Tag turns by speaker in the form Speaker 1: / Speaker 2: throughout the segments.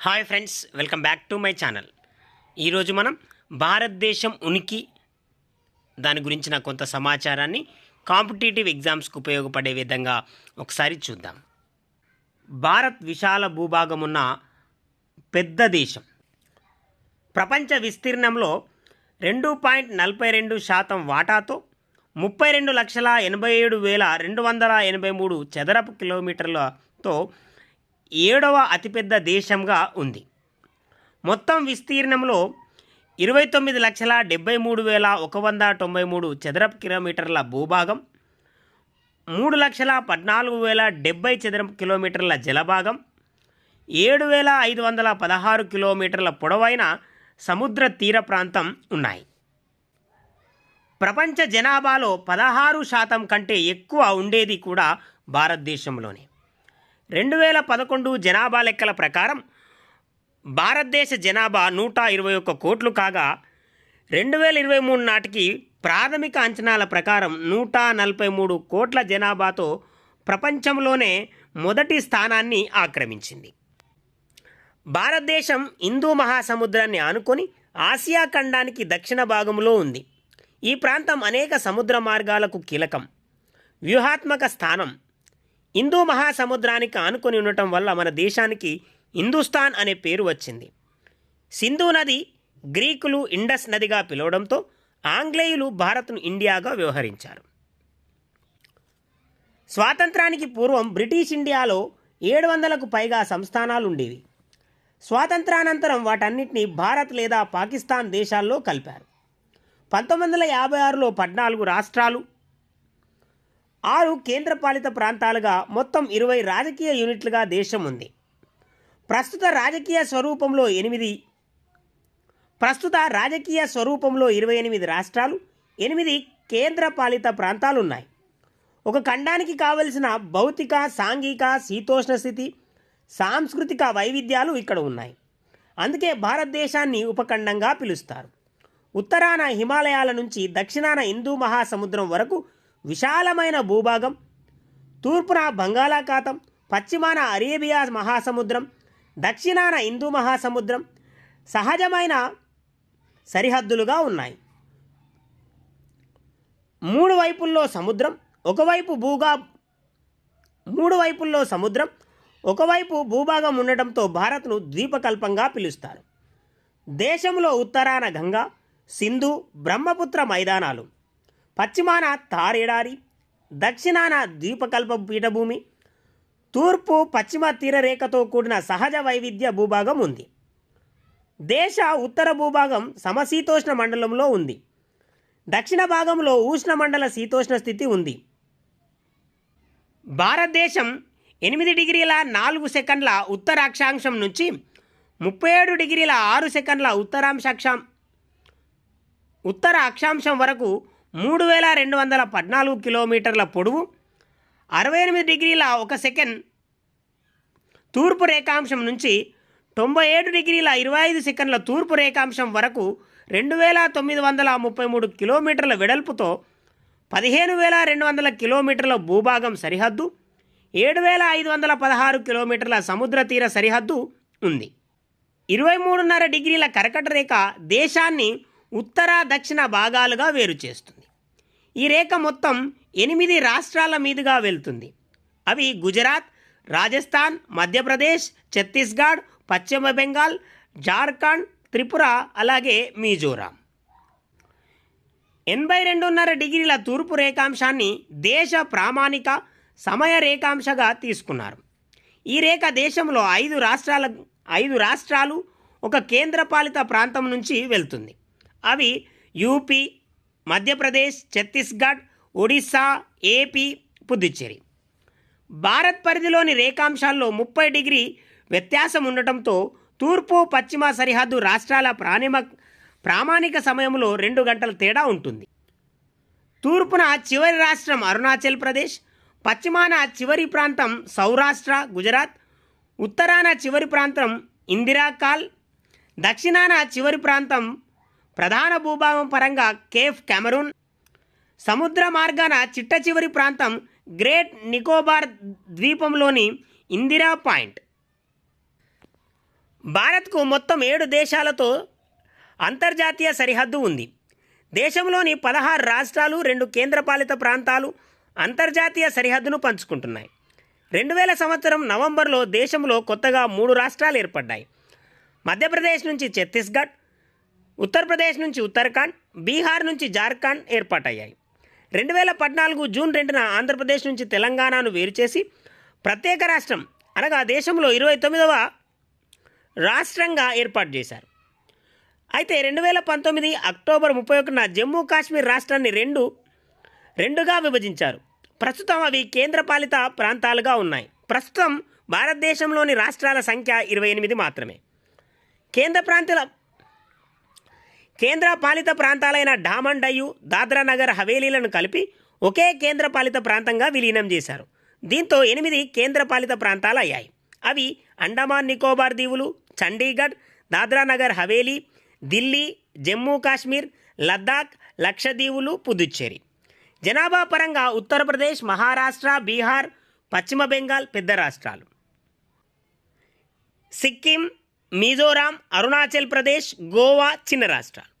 Speaker 1: Hi friends welcome back to my channel. ఈరోజు మనం భారతదేశం ఉనికి దాని గురించిన కొంత సమాచారాన్ని కాంపిటేటివ్ ఎగ్జామ్స్కి ఉపయోగపడే విధంగా ఒకసారి చూద్దాం. భారత్ విశాల భూభాగం ఉన్న పెద్ద దేశం. ప్రపంచ విస్తీర్ణంలో రెండు పాయింట్ నలభై రెండు శాతం వాటాతో ముప్పై రెండు లక్షల ఎనభై ఏడు వేల రెండు వందల ఎనభై మూడు చదరపు కిలోమీటర్లతో ఏడవ అతిపెద్ద దేశంగా ఉంది. మొత్తం విస్తీర్ణంలో ఇరవై తొమ్మిది లక్షల డెబ్బై మూడు వేల ఒక వంద తొంభై మూడు చదరపు కిలోమీటర్ల భూభాగం మూడు లక్షల పద్నాలుగు వేల డెబ్బై చదరపు కిలోమీటర్ల జలభాగం ఏడు వేల ఐదు వందల పదహారు కిలోమీటర్ల పొడవైన సముద్ర తీర ప్రాంతం ఉన్నాయి. ప్రపంచ జనాభాలో పదహారు శాతం కంటే ఎక్కువ ఉండేది కూడా భారతదేశంలోనే. రెండు వేల పదకొండు జనాభా లెక్కల ప్రకారం భారతదేశ జనాభా నూట ఇరవై ఒక్క కోట్లు కాగా రెండు వేల ఇరవై మూడు నాటికి ప్రాథమిక అంచనాల ప్రకారం నూట నలభై మూడు కోట్ల జనాభాతో ప్రపంచంలోనే మొదటి స్థానాన్ని ఆక్రమించింది. భారతదేశం హిందూ మహాసముద్రాన్ని ఆనుకొని ఆసియా ఖండానికి దక్షిణ భాగంలో ఉంది. ఈ ప్రాంతం అనేక సముద్ర మార్గాలకు కీలకం. వ్యూహాత్మక స్థానం హిందూ మహాసముద్రానికి ఆనుకొని ఉండటం వల్ల మన దేశానికి హిందుస్థాన్ అనే పేరు వచ్చింది. సింధు నది గ్రీకులు ఇండస్ నదిగా పిలవడంతో ఆంగ్లేయులు భారత్ను ఇండియాగా వ్యవహరించారు. స్వాతంత్రానికి పూర్వం బ్రిటిష్ ఇండియాలో ఏడు వందలకు పైగా సంస్థానాలు ఉండేవి స్వాతంత్రానంతరం వాటన్నిటిని భారత్ లేదా పాకిస్తాన్ దేశాల్లో కలిపారు. పంతొమ్మిది వందల యాభై ఆరులో పద్నాలుగు రాష్ట్రాలు ఆరు కేంద్రపాలిత ప్రాంతాలుగా మొత్తం ఇరవై రాజకీయ యూనిట్లుగా దేశం ఉంది. ప్రస్తుత రాజకీయ స్వరూపంలో ఎనిమిది ప్రస్తుత రాజకీయ స్వరూపంలో ఇరవై ఎనిమిది రాష్ట్రాలు ఎనిమిది కేంద్రపాలిత ప్రాంతాలు ఉన్నాయి ఒక ఖండానికి కావలసిన భౌతిక సాంఘిక శీతోష్ణ స్థితి సాంస్కృతిక వైవిధ్యాలు ఇక్కడ ఉన్నాయి. అందుకే భారతదేశాన్ని ఉపఖండంగా పిలుస్తారు. ఉత్తరాన హిమాలయాల నుంచి దక్షిణాన హిందూ మహాసముద్రం వరకు విశాలమైన భూభాగం తూర్పున బంగాళాఖాతం పశ్చిమాన అరేబియా మహాసముద్రం దక్షిణాన హిందూ మహాసముద్రం సహజమైన సరిహద్దులుగా ఉన్నాయి. మూడు వైపుల్లో సముద్రం ఒకవైపు భూగా మూడు వైపుల్లో సముద్రం ఒకవైపు భూభాగం ఉండటంతో భారత్ను ద్వీపకల్పంగా పిలుస్తారు. దేశంలో ఉత్తరాన గంగా సింధు బ్రహ్మపుత్ర మైదానాలు. పశ్చిమాన తారేడారి దక్షిణాన ద్వీపకల్ప పీఠభూమి తూర్పు పశ్చిమ తీరరేఖతో కూడిన సహజ వైవిధ్య భూభాగం ఉంది. దేశ ఉత్తర భూభాగం సమశీతోష్ణ మండలంలో ఉంది. దక్షిణ భాగంలో ఉష్ణమండల శీతోష్ణ స్థితి ఉంది. భారతదేశం ఎనిమిది డిగ్రీల నాలుగు సెకండ్ల ఉత్తర అక్షాంశం నుంచి ముప్పై ఏడు డిగ్రీల ఆరు సెకండ్ల ఉత్తరాంశాక్షం ఉత్తర అక్షాంశం వరకు మూడు వేల రెండు వందల పద్నాలుగు కిలోమీటర్ల పొడవు అరవై ఎనిమిది డిగ్రీల ఒక సెకండ్. తూర్పు రేఖాంశం నుంచి తొంభై ఏడు డిగ్రీల ఇరవై ఐదు సెకండ్ల తూర్పు రేఖాంశం వరకు రెండు వేల తొమ్మిది వందల ముప్పై మూడు కిలోమీటర్ల వెడల్పుతో పదిహేను వేల రెండు వందల కిలోమీటర్ల భూభాగం సరిహద్దు ఏడు వేల ఐదు వందల పదహారు కిలోమీటర్ల సముద్ర తీర సరిహద్దు ఉంది. ఇరవై మూడున్నర డిగ్రీల కరకట రేఖ దేశాన్ని ఉత్తర దక్షిణ భాగాలుగా వేరు చేస్తుంది ఈ రేఖ మొత్తం ఎనిమిది రాష్ట్రాల మీదుగా వెళ్తుంది. అవి గుజరాత్ రాజస్థాన్ మధ్యప్రదేశ్ ఛత్తీస్గఢ్ పశ్చిమ బెంగాల్ జార్ఖండ్ త్రిపుర అలాగే మిజోరాం. ఎనభై రెండున్నర డిగ్రీల తూర్పు రేఖాంశాన్ని దేశ ప్రామాణిక సమయ రేఖాంశగా తీసుకున్నారు. ఈ రేఖ దేశంలో ఐదు రాష్ట్రాల ఐదు రాష్ట్రాలు ఒక కేంద్రపాలిత ప్రాంతం నుంచి వెళ్తుంది. అవి యూపీ మధ్యప్రదేశ్ ఛత్తీస్గఢ్ ఒడిస్సా ఏపీ పుదుచ్చేరి. భారత్ పరిధిలోని రేఖాంశాల్లో ముప్పై డిగ్రీ వ్యత్యాసం ఉండటంతో తూర్పు పశ్చిమ సరిహద్దు రాష్ట్రాల ప్రాణిమ ప్రామాణిక సమయంలో రెండు గంటల తేడా ఉంటుంది. తూర్పున చివరి రాష్ట్రం అరుణాచల్ ప్రదేశ్ పశ్చిమాన చివరి ప్రాంతం సౌరాష్ట్ర గుజరాత్ ఉత్తరాన చివరి ప్రాంతం ఇందిరాకాల్ దక్షిణాన చివరి ప్రాంతం ప్రధాన భూభాగం పరంగా కేఫ్ కెమరూన్ సముద్ర మార్గాన చిట్ట చివరి ప్రాంతం గ్రేట్ నికోబార్ ద్వీపంలోని ఇందిరా పాయింట్. భారత్కు మొత్తం ఏడు దేశాలతో అంతర్జాతీయ సరిహద్దు ఉంది. దేశంలోని పదహారు రాష్ట్రాలు రెండు కేంద్రపాలిత ప్రాంతాలు అంతర్జాతీయ సరిహద్దును పంచుకుంటున్నాయి. రెండు వేల సంవత్సరం నవంబర్లో దేశంలో కొత్తగా మూడు రాష్ట్రాలు ఏర్పడ్డాయి. మధ్యప్రదేశ్ నుంచి ఛత్తీస్గఢ్ ఉత్తరప్రదేశ్ నుంచి ఉత్తరాఖండ్ బీహార్ నుంచి జార్ఖండ్ ఏర్పాటయ్యాయి. రెండు వేల పద్నాలుగు జూన్ రెండున ఆంధ్రప్రదేశ్ నుంచి తెలంగాణను వేరు చేసి ప్రత్యేక రాష్ట్రం అనగా దేశంలో ఇరవై తొమ్మిదవ రాష్ట్రంగా ఏర్పాటు చేశారు. అయితే రెండు వేల పంతొమ్మిది అక్టోబర్ ముప్పై ఒకటిన జమ్మూ కాశ్మీర్ రాష్ట్రాన్ని రెండు రెండుగా విభజించారు. ప్రస్తుతం అవి కేంద్రపాలిత ప్రాంతాలుగా ఉన్నాయి. ప్రస్తుతం భారతదేశంలోని రాష్ట్రాల సంఖ్య ఇరవై ఎనిమిది మాత్రమే. కేంద్ర ప్రాంతాల కేంద్ర పాలిత ప్రాంతాలైన డామన్ డయ్యు దాద్రా నగర్ హవేలీలను కలిపి ఒకే కేంద్ర పాలిత ప్రాంతంగా విలీనం చేశారు. దీంతో ఎనిమిది కేంద్ర పాలిత ప్రాంతాలు అయ్యాయి అవి అండమాన్ నికోబార్ దీవులు చండీగఢ్ దాద్రా నగర్ హవేలీ ఢిల్లీ జమ్మూ కాశ్మీర్ లద్దాఖ్ లక్షదీవులు పుదుచ్చేరి. జనాభా పరంగా ఉత్తరప్రదేశ్ మహారాష్ట్ర బీహార్ పశ్చిమ బెంగాల్ పెద్ద రాష్ట్రాలు. సిక్కిం మిజోరాం అరుణాచల్ ప్రదేశ్ గోవా చిన్న రాష్ట్రాలు.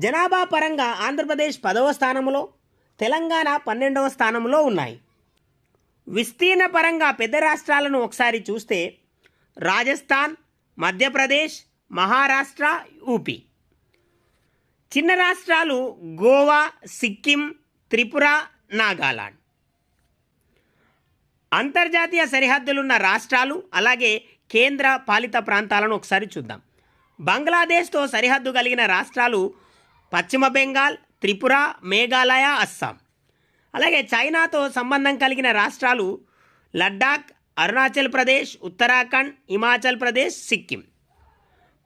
Speaker 1: జనాభా పరంగా ఆంధ్రప్రదేశ్ పదవ స్థానంలో తెలంగాణ పన్నెండవ స్థానంలో ఉన్నాయి. విస్తీర్ణ పరంగా పెద్ద రాష్ట్రాలను ఒకసారి చూస్తే రాజస్థాన్ మధ్యప్రదేశ్ మహారాష్ట్ర యూపీ. చిన్న రాష్ట్రాలు గోవా సిక్కిం త్రిపుర నాగాలాండ్. అంతర్జాతీయ సరిహద్దులున్న రాష్ట్రాలు అలాగే కేంద్ర పాలిత ప్రాంతాలను ఒకసారి చూద్దాం. బంగ్లాదేశ్తో సరిహద్దు కలిగిన రాష్ట్రాలు పశ్చిమ బెంగాల్ త్రిపుర మేఘాలయ అస్సాం. అలాగే చైనాతో సంబంధం కలిగిన రాష్ట్రాలు లడ్డాక్ అరుణాచల్ ప్రదేశ్ ఉత్తరాఖండ్ హిమాచల్ ప్రదేశ్ సిక్కిం.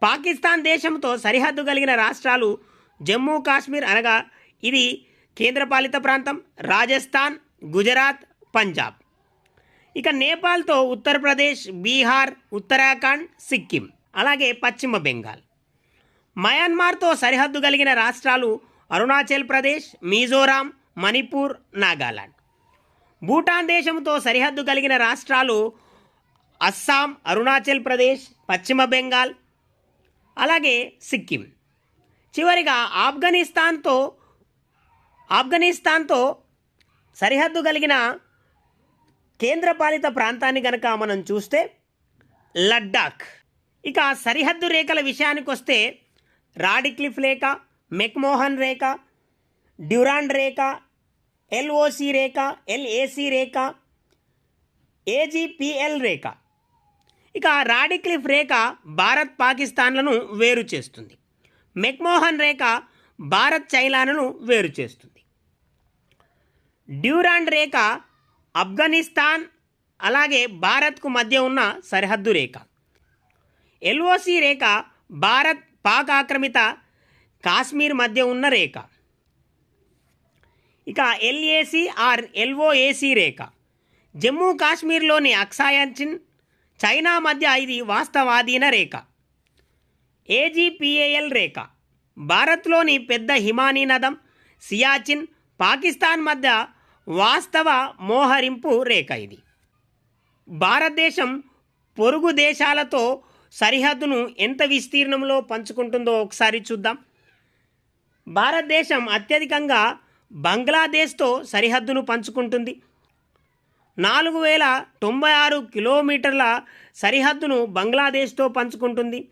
Speaker 1: పాకిస్తాన్ దేశంతో సరిహద్దు కలిగిన రాష్ట్రాలు జమ్మూ కాశ్మీర్ అనగా ఇది కేంద్రపాలిత ప్రాంతం రాజస్థాన్ గుజరాత్ పంజాబ్. ఇక నేపాల్తో ఉత్తరప్రదేశ్ బీహార్ ఉత్తరాఖండ్ సిక్కిం అలాగే పశ్చిమ బెంగాల్. మయన్మార్తో సరిహద్దు కలిగిన రాష్ట్రాలు అరుణాచల్ ప్రదేశ్ మిజోరాం మణిపూర్ నాగాలాండ్. భూటాన్ దేశంతో సరిహద్దు కలిగిన రాష్ట్రాలు అస్సాం అరుణాచల్ ప్రదేశ్ పశ్చిమ బెంగాల్ అలాగే సిక్కిం. చివరిగా ఆఫ్ఘనిస్తాన్తో ఆఫ్ఘనిస్తాన్తో సరిహద్దు కలిగిన కేంద్రపాలిత ప్రాంతాన్ని కనుక మనం చూస్తే లడ్డాఖ్ ఇక సరిహద్దు రేఖల విషయానికి వస్తే రాడిక్లిఫ్ రేఖ మెక్మోహన్ రేఖ డ్యూరాండ్ రేఖ ఎల్ఓసి రేఖ ఎల్ఏసి రేఖ ఏజీపీఎల్ రేఖ. ఇక రాడిక్లిఫ్ రేఖ భారత్ పాకిస్తాన్లను వేరు చేస్తుంది. మెక్మోహన్ రేఖ భారత్ చైనాలను వేరు చేస్తుంది. డ్యూరాండ్ రేఖ ఆఫ్ఘనిస్తాన్ అలాగే భారత్కు మధ్య ఉన్న సరిహద్దు రేఖ. ఎల్ఓసి రేఖ భారత్ పాక్ ఆక్రమిత కాశ్మీర్ మధ్య ఉన్న రేఖ. ఇక ఎల్ఏసి ఆర్ ఎల్ఓఏసి రేఖ. జమ్మూ కాశ్మీర్లోని అక్సాయంచిన్ చైనా మధ్య ఇది వాస్తవాధీన రేఖ. ఏజీపీఏఎల్ రేఖ. భారత్లోని పెద్ద హిమానీ నదం సియాచిన్ పాకిస్తాన్ మధ్య వాస్తవ మోహరింపు రేఖ ఇది. భారతదేశం పొరుగు దేశాలతో సరిహద్దును ఎంత విస్తీర్ణంలో పంచుకుంటుందో ఒకసారి చూద్దాం. భారతదేశం అత్యధికంగా బంగ్లాదేశ్తో సరిహద్దును పంచుకుంటుంది. నాలుగు వేల తొంభై ఆరు కిలోమీటర్ల సరిహద్దును బంగ్లాదేశ్తో పంచుకుంటుంది.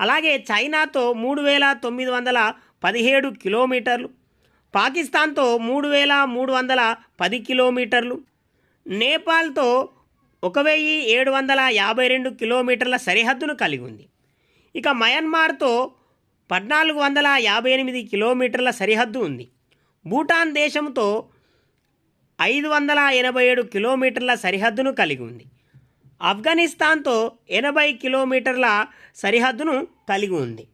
Speaker 1: అలాగే చైనాతో మూడు వేల తొమ్మిది వందల పదిహేడు కిలోమీటర్లు. పాకిస్తాన్తో మూడు వేల మూడు వందల పది కిలోమీటర్లు నేపాల్తో ఒక వెయ్యి ఏడు వందల యాభై రెండు కిలోమీటర్ల సరిహద్దును కలిగి ఉంది. ఇక మయన్మార్తో పద్నాలుగు వందల యాభై ఎనిమిది కిలోమీటర్ల సరిహద్దు ఉంది. భూటాన్ దేశంతో ఐదు వందల ఎనభై ఏడు కిలోమీటర్ల సరిహద్దును కలిగి ఉంది. ఆఫ్ఘనిస్తాన్తో ఎనభై కిలోమీటర్ల సరిహద్దును కలిగి ఉంది.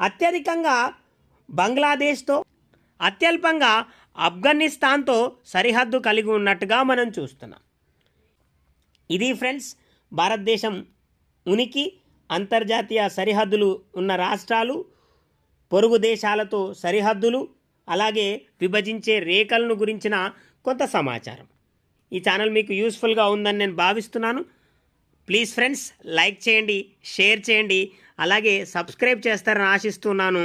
Speaker 1: అత్యధికంగా బంగ్లాదేశ్తో అత్యల్పంగా ఆఫ్ఘనిస్తాన్తో సరిహద్దు కలిగి ఉన్నట్టుగా మనం చూస్తున్నాం. ఇది ఫ్రెండ్స్ భారతదేశం ఉనికి అంతర్జాతీయ సరిహద్దులు ఉన్న రాష్ట్రాలు పొరుగు దేశాలతో సరిహద్దులు అలాగే విభజించే రేఖలను గురించిన కొంత సమాచారం. ఈ ఛానల్ మీకు యూస్ఫుల్గా ఉందని నేను భావిస్తున్నాను. ప్లీజ్ ఫ్రెండ్స్ లైక్ చేయండి షేర్ చేయండి అలాగే సబ్స్క్రైబ్ చేస్తారని ఆశిస్తున్నాను.